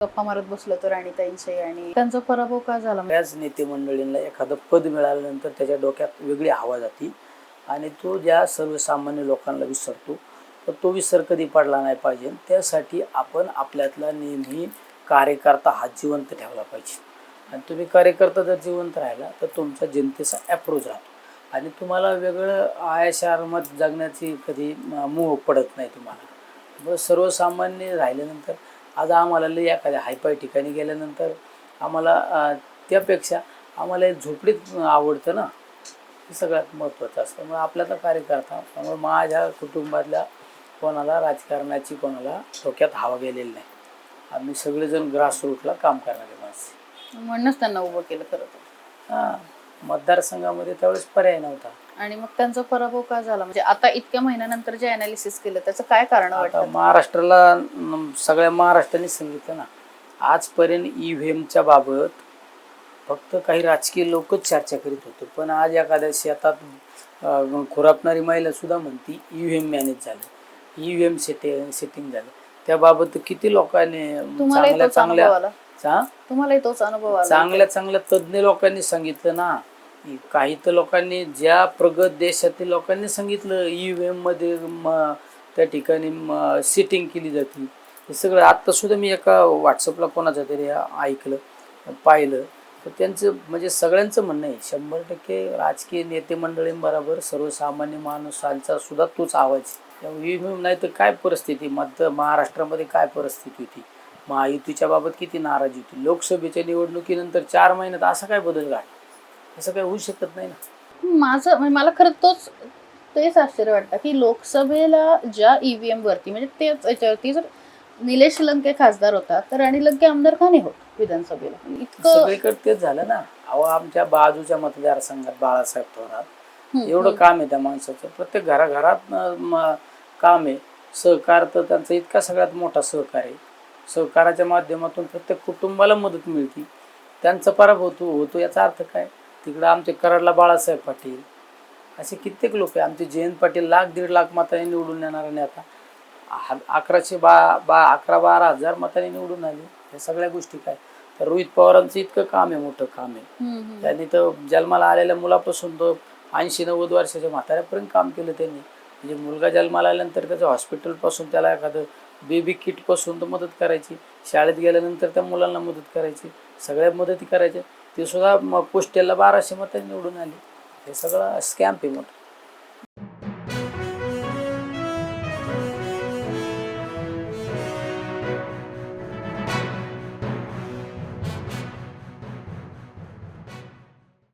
गप्पा मारत बसलो तर आणि राणीताईंचे आणि त्यांचा पराभव का झाला? त्याच नेते मंडळींना एखादं पद मिळाल्यानंतर त्याच्या डोक्यात वेगळी हवा जाती आणि तो ज्या सर्वसामान्य लोकांना विसरतो तर तो विसर कधी पडला नाही पाहिजे. त्यासाठी आपण आपल्यातला नेहमी कार्यकर्ता हा जिवंत ठेवला पाहिजे. आणि तुम्ही कार्यकर्ता जर जिवंत राहिला तर तुमचा जनतेचा अप्रोच राहतो. आणि तुम्हाला वेगळं आयाशारमत जगण्याची कधी मोह पडत नाही तुम्हाला. मग सर्वसामान्य राहिल्यानंतर आज आम्हाला लई एखाद्या हायपाय ठिकाणी गेल्यानंतर आम्हाला त्यापेक्षा आम्हाला झोपडीत आवडतं ना हे सगळ्यात महत्त्वाचं असतं. मग आपल्याला कार्यकर्ता त्यामुळे माझ्या कुटुंबातल्या कोणाला राजकारणाची कोणाला डोक्यात हवा गेलेली नाही. आम्ही सगळेजण ग्रासरूटला काम करणारे माणसे. म्हणूनच त्यांना उभं केलं खरं तर. हां मतदारसंघामध्ये त्यावेळेस पर्याय नव्हता. आणि मग त्यांचा पराभव का झाला? म्हणजे आता इतक्या महिन्यानंतर जे अनालिसिस केलं त्याचं काय कारण आता वाटतं? महाराष्ट्राला न- सगळ्या महाराष्ट्राने सांगितलं ना. आजपर्यंत ई व्ही एमच्या बाबत फक्त काही राजकीय लोकच चर्चा करीत होते. पण आज एखाद्या शेतात अं, खुरापणारी महिला सुद्धा म्हणती ई व्ही एम मॅनेज झालं. E V M setting setting झालं. त्याबाबत किती लोकांनी तुम्हालाही चांगल्या तोच अनुभव चांगल्या आला. चा- तुम्हालाही तोच अनुभव आला. चांगल्या चांगल्या तज्ज्ञ लोकांनी सांगितलं ना. काही तर लोकांनी ज्या प्रगत देशातील लोकांनी सांगितलं ई व्ही एममध्ये म- त्या ठिकाणी सिटिंग केली जाते. हे सगळं आत्तासुद्धा मी एका व्हॉट्सअपला कोणाचं तरी ऐकलं पाहिलं. तर त्यांचं म्हणजे सगळ्यांचं म्हणणं आहे शंभर टक्के राजकीय नेते मंडळींबरोबर सर्वसामान्य माणसांचा सुद्धा तोच आवाज ई व्ही नाही तर काय परिस्थिती? मध्य महाराष्ट्रामध्ये काय परिस्थिती होती? महायुतीच्या बाबत किती नाराजी होती? लोकसभेच्या निवडणुकीनंतर चार महिन्यात असा काय बदल घडला? असं काय होऊ शकत नाही ना. माझं म्हणजे मला खरं तोच तेच आश्चर्य वाटतं की लोकसभेला ज्या ईव्हीएम वरती म्हणजे तेच याच्यावरती जर निलेश लंके खासदार होता तर राणी लंके आमदार का नाही होत विधानसभेला? इतकं सगळीकडे तेच झालं ना. अहो आमच्या बाजूच्या मतदारसंघात बाळासाहेब थोरात. एवढं काम आहे त्या माणसाचं. प्रत्येक घराघरात काम आहे. सहकार तर त्यांचा इतका सगळ्यात मोठा सहकार आहे. सहकाराच्या माध्यमातून प्रत्येक कुटुंबाला मदत मिळते. त्यांचा पराभव होतो होतो याचा अर्थ काय? तिकडं आमचे कराडला बाळासाहेब पाटील असे कित्येक लोक आहे आमचे जयंत पाटील लाख दीड लाख मतांनी निवडून येणारा नेता हा- अकराशे बा बा अकरा बारा हजार मतांनी निवडून आले. या सगळ्या गोष्टी काय? तर रोहित पवारांचं इतकं काम आहे मोठं काम आहे. त्यांनी तर जन्माला आलेल्या मुलापासून तो ऐंशी नव्वद वर्षाच्या म्हाताऱ्यापर्यंत काम केलं त्यांनी. म्हणजे मुलगा जन्माला आल्यानंतर त्याचं हॉस्पिटलपासून त्याला एखादं बेबी किटपासून तर मदत करायची. शाळेत गेल्यानंतर त्या मुलांना मदत करायची. सगळ्या मदती करायच्या. ती सुद्धा पोस्टेलला बाराशे मतं निवडून आली. हे सगळं स्कॅम्प आहे मोठं.